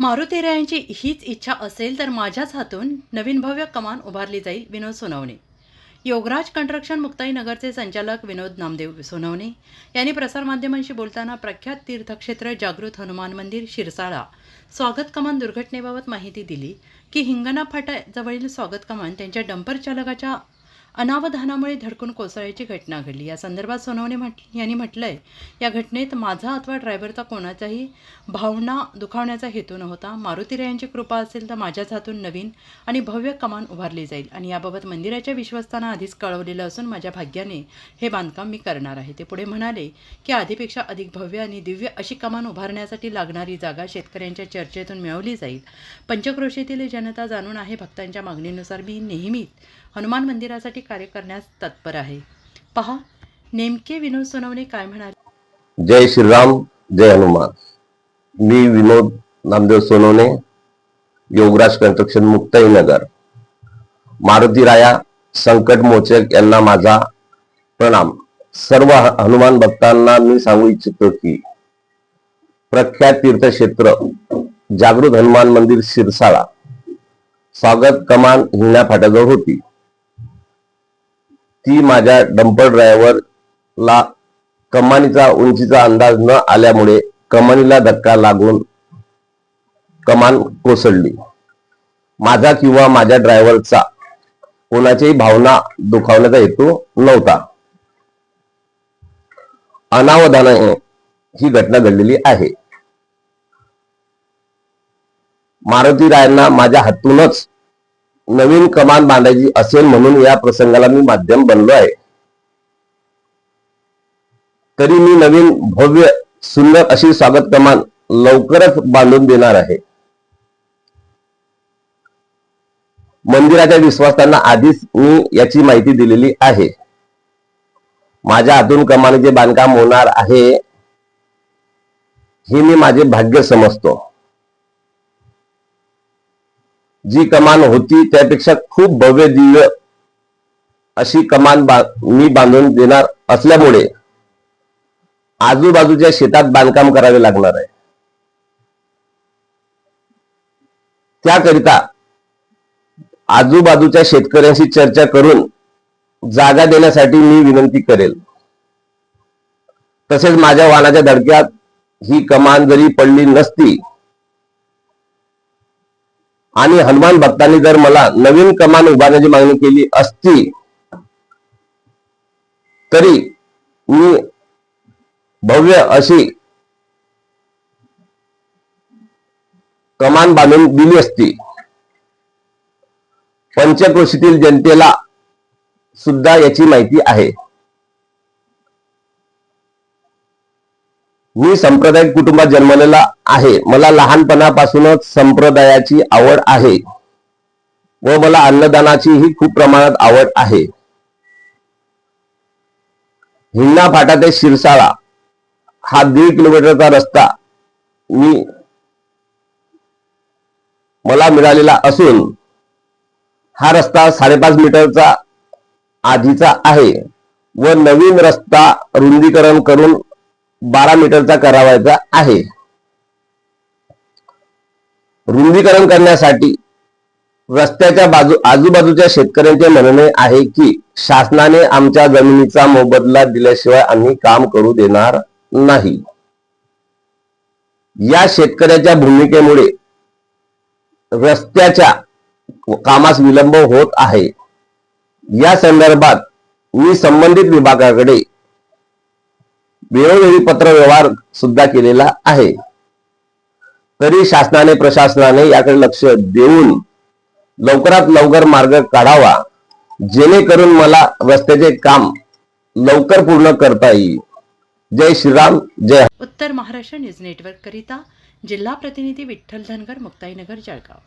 मारुतीरायांची हीच इच्छा असेल तर माझ्याच हातून नवीन भव्य कमान उभारली जाईल विनोद सोनवणे. योगराज कंट्रक्शन मुक्ताईनगरचे संचालक विनोद नामदेव सोनवणे. यांनी प्रसारमाध्यमांशी बोलताना प्रख्यात तीर्थक्षेत्र जागृत हनुमान मंदिर शिरसाळा स्वागत कमान दुर्घटनेबाबत माहिती दिली की हिंगणा फाट्याजवळील स्वागत कमान त्यांच्या डंपर चालकाच्या अनावधानामुळे धडकून कोसळायची घटना घडली. या संदर्भात सोनवणे म्हट यांनी म्हटलंय या घटनेत माझा अथवा ड्रायव्हरचा कोणाचाही भावना दुखावण्याचा हेतू नव्हता. मारुतीरायांची कृपा असेल तर माझ्याच हातून नवीन आणि भव्य कमान उभारली जाईल आणि याबाबत मंदिराच्या विश्वस्तांना आधीच कळवलेलं असून माझ्या भाग्याने हे बांधकाम मी करणार आहे. ते पुढे म्हणाले की आधीपेक्षा अधिक भव्य आणि दिव्य अशी कमान उभारण्यासाठी लागणारी जागा शेतकऱ्यांच्या चर्चेतून मिळवली जाईल. पंचक्रोशीतील जनता जाणून आहे भक्तांच्या मागणीनुसार मी नेहमीच हनुमान मंदिरासाठी कार्य करण्यास तत्पर आहे. पहा नेमके विनोद सोनवणे काय म्हणाले? जय श्रीराम जय हनुमान. मी विनोद नामदेव सोनवणे योगराज कंस्ट्रक्शन मुक्ताईनगर. मारुती राया संकट मोचक यांना माझा प्रणाम. सर्व हनुमान भक्तांना मी सांगू इच्छितो की प्रख्यात तीर्थक्षेत्र जागृत हनुमान मंदिर शिरसाळा. स्वागत कमान हिंगण्या फाट्याजवळ होती. ती माझ्या डंपर ड्रायव्हरला कमानीचा उंचीचा अंदाज न आल्यामुळे कमानीला धक्का लागून कमान कोसळली. माझा किंवा माझ्या ड्रायव्हरचा कोणाच्याही भावना दुखावण्याचा हेतू नव्हता. अनावधानाने ही घटना घडलेली आहे. मारुती रायांना माझ्या हातूनच नवीन कमान बांधायची असेल म्हणून या प्रसंगाला मी माध्यम बनलो आहे. तरी मी नवीन भव्य सुंदर अशी स्वागत कमान लवकरच बांधून देणार आहे. मंदिराच्या विश्वासांना आधीच मी याची माहिती दिलेली आहे. माझ्या हातून कमानीचे बांधकाम होणार आहे हे मी माझे भाग्य समजतो. जी कमान होती त्यापेक्षा खूप भव्य दिव्य अशी कमान बा- मी बांधून देणार असल्यामुळे आजूबाजूच्या शेतात बांधकाम करावे लागणार आहे. त्याकरिता आजूबाजूच्या शेतकऱ्यांशी चर्चा करून जागा देण्यासाठी मी विनंती करेल. तसेच माझ्या वाहनाच्या धडक्यात ही कमान जरी पडली नसती आणि हनुमान भक्तांनी जर मला नवीन कमान उभारण्याची मागणी केली असती तरी मी भव्य अशी कमान बांधून दिली असती. पंचक्रोशीतील जनतेला सुद्धा याची माहिती आहे. मी संप्रदायिक कुटुंबात जन्मलेला आहे. मला लहानपणापासूनच संप्रदायाची आवड आहे व मला अन्नदानाचीही खूप प्रमाणात आवड आहे. हिंगणा फाटा ते शिरसाळा. हा दीड किलोमीटरचा रस्ता मी मला मिळालेला असून हा रस्ता साडेपाच मीटरचा आधीचा आहे व नवीन रस्ता रुंदीकरण करून बारा मीटरचा करावायचा आहे. रुंदीकरण करण्यासाठी रस्त्याच्या बाजू आजूबाजूच्या शेतकऱ्यांचे म्हणणे आहे की शासनाने आमच्या जमिनीचा मोबदला दिल्याशिवाय आम्ही काम करू देणार नाही. या शेतकऱ्याच्या भूमिकेमुळे रस्त्याच्या कामास विलंब होत आहे. या संदर्भात मी संबंधित विभागाकडे वेळोवेळी पत्र व्यवहार सुद्धा केलेला आहे. तरी शासनाने प्रशासनाने याकडे लक्ष देऊन लवकरात लवकर मार्ग काढावा. जेणेकरून मला रस्त्याचे काम लवकर पूर्ण करता येईल. जय श्रीराम जय उत्तर महाराष्ट्र न्यूज नेटवर्क करिता जिल्हा प्रतिनिधी विठ्ठल धनगर मुक्ताईनगर जळगाव.